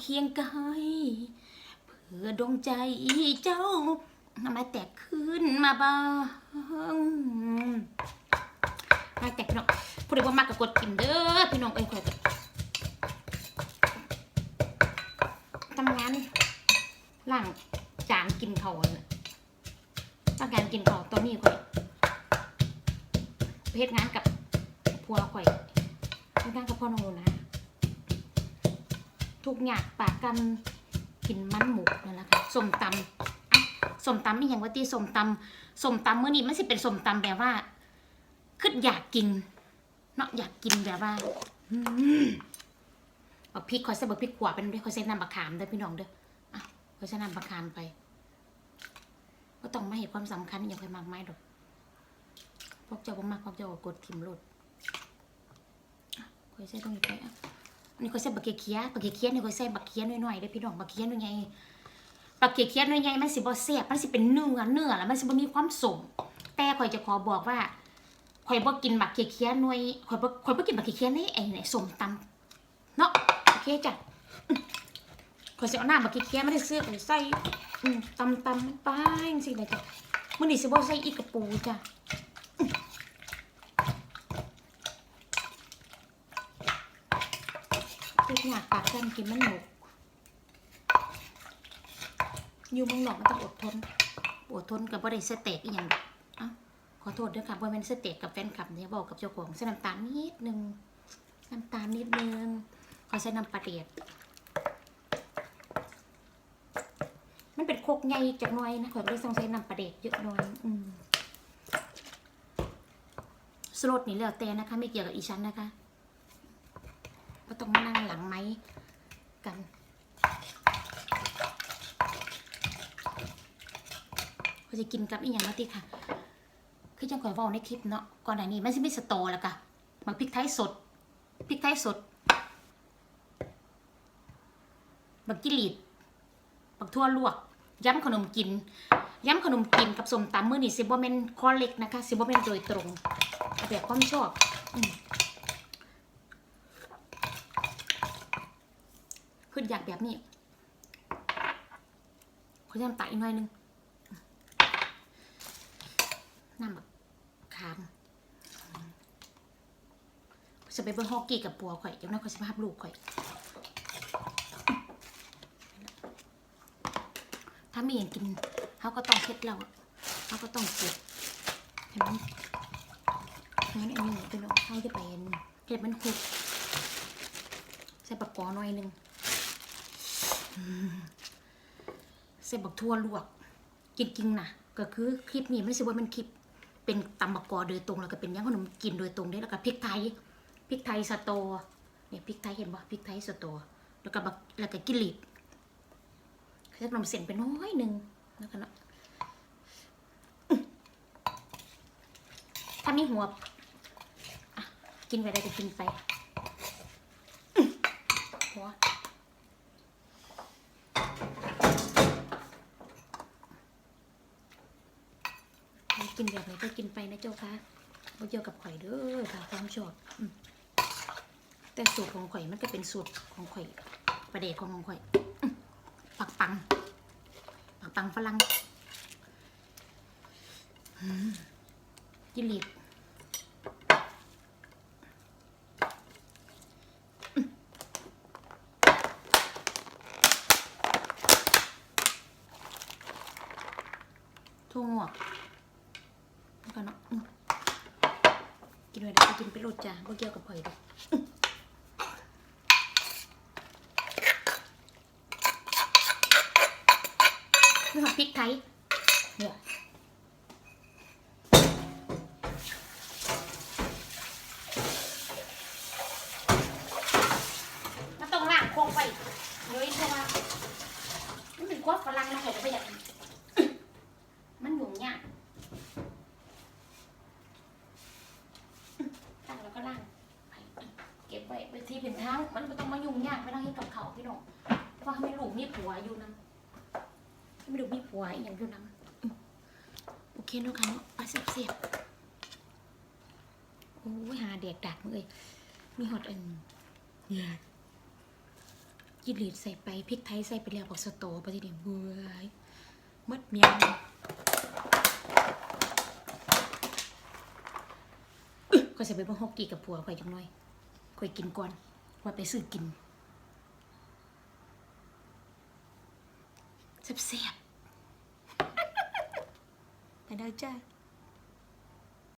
เคียงกายเพื่อดวงใจเจ้ามาแตกขึ้นมาบ้างมาแตกพี่น้องผู้ใดบ่มากก็กดกินเด้อพี่น้องเอ้ยข่อยก็ทำงานล้างจานกินเขาวน่ะล้างจานกินเขาตอนนี้ข่อยเฮ็ดงานกับผัวข่อยเฮ็ดงานกับพ่อโนนะ ทุกอย่างปากกันกินมันหมูนั่นแหละค่ะส้มตำอะส้มตำนี่อย่างว่าตีส้มตำส้มตำเมื้อนี้มันสิเป็นส้มตำแบบว่าคืออยากกินเนาะอยากกินแบบว่าอืมเอาพริกคอยใส่บักพริกขวาเป็นด้วยคอยใส่น้ำบักขามเด้อพี่น้องเด้ออะคอยใส่น้ำบักขามไปก็ต้องม่เห็นความสำคัญอย่างไรมากไม้ดอกพวกเจ้าบ่มากพวกเจ้าก็กดทิมโลดคอยใส่ตรงนี้ไปอะ นนี้ก็ใส่บักเกียเคียบักเกียเคียนี่ก็ใส่บักเคียหน่อยๆเด้พี่น้องบักเคียหน่อยใหญ่บักเกียเคียหน่อยใหญ่มันสิบ่แซ่บมันสิเป็นเนื้อเนื้อแล้วมันสิบ่มีความสมแต่ข่อยจะขอบอกว่าข่อยบ่กินบักเกียเคียหน่อยข่อยบ่ข่อยบ่กินบักเกียเคียในไอ้ไหนสมตำเนาะโอเคจ้ะอืมข่อยสิเอาหน้าบักเกียเคียไม่ได้ซื้อข่อยใส่ตำตำมันไปจังซี่เลยจ้ะมื้อนี้สิบ่ใส่อีกกระปูจ้ะ ทุก อยางปากกันกินมันหมกอยู่เมืองนอกมันต้องอดทน อดทนกับบ่ได้สเต็กอีหยังอกเอ้าขอโทษด้วยค่ะว่าเป็นสเต็กกับแฟนคลับเนี่ยบอกกับเจ้าของใส่น้ำตาลนิดนึงน้ำตาลนิดนึงขอใส่น้ำปลาเดียดมันเป็นโคกใหญ่จักน่อยนะขอยก็เลยต้องใช้น้ำปลาเดียดเยอะหน่อยอืมสลดนี่แล้วแต่นะคะ ไม่เกี่ยวกับอีฉันนะคะ ก็ต้องมานั่งหลังไม้กันเขาจะกินกับอีกอย่างมาติค่ะ คือจังข่อยเว่าในคลิปเนาะก่อนหน้านี้มันสิมีสตอแล้วกะบักพริกไทยสดพริกไทยสดบักกิลีดบักทั่วลวกย้ำขนมกินย้ำขนมกินกับสมตำมือนี้สิบ่แม่นคอเล็กนะคะสิบ่แม่นโดยตรงแบบความชอบ อืมขึ้นอยากแบบนี้ขอย้ำตาอีกหน่อยนึงน้ำแบบคามจะไปเบิ่งฮอกกี้กับปัวข่อยเดี๋ยวน้อยข่อยสิมาหับลูกข่อย ถ้ามีอย่างกินเขาก็ต้องเช็ดเราเขาก็ต้องเก็บเห็นไหมงั้นอันนี้เป็นเอาเขาจะเป็นเก็บมันหุบใส่ปากกอหน่อยนึง ใส่บักทั่วลวกจริงๆนะก็คือคลิปนี้ไม่ใช่ว่ามันคลิปเป็นตำบักกอโดยตรงแล้วก็เป็นย่างขนมกินโดยตรงได้แล้วก็พริกไทยพริกไทยสตอเนี่ยพริกไทยเห็นบ่พริกไทยสตอแล้วก็บักแล้วก็กิลิดใส่ขนมเส้นไปน้อยหนึ่งแล้วก็เนาะถ้ามีหัวกินไปได้ก็กินไปอื้อหัว กินแบบไหนก็กินไปนะเจ้าค่ะบ่เกี่ยวกับข่อยเด้อค่ะความชอบแต่สูตรของข่อยมันก็เป็นสูตรของข่อย ประเดชของของข่อยปักปังปักปังฝรั่งอืมกิลีบถั่วงอก แล้วก็เนาะอืมกินไปได้ก็กินไปโลดจ้าบ่เกี่ยวกับข่อยดอกอื้อนี่ค่ะพริกไทยเนี่ยมันต้องล้างโคกไปเดี๋ยวอีกเพราะว่ามันเป็นควฝรั่งนะข่อยก็ไม่อยากกินอื้อมันหยุ่งยาก เป็นทางมันไม่ต้องมายุ่งยากไม่ต้องให้ดกับเขาพี่น้องเพราะไม่รู้มีผัวอยู่นะไม่รู้มีผัวอย่างอยู่นะโอเคเนาะคะเนาะเสียบเสียบโอ้ยหาเด็กดักเลยมีหอดอันเนี่ยยิหลีดใส่ไปพริกไทยใส่ไปแล้วบอกสโตปฏิเดียเบื่อมัดเมียก็ใส่ไปเบิ่งฮอกกี้กับผัวไปจังหน่อย ค่อยกินก่อนว่าไปซื้อกินเสียบๆไปได้จ้า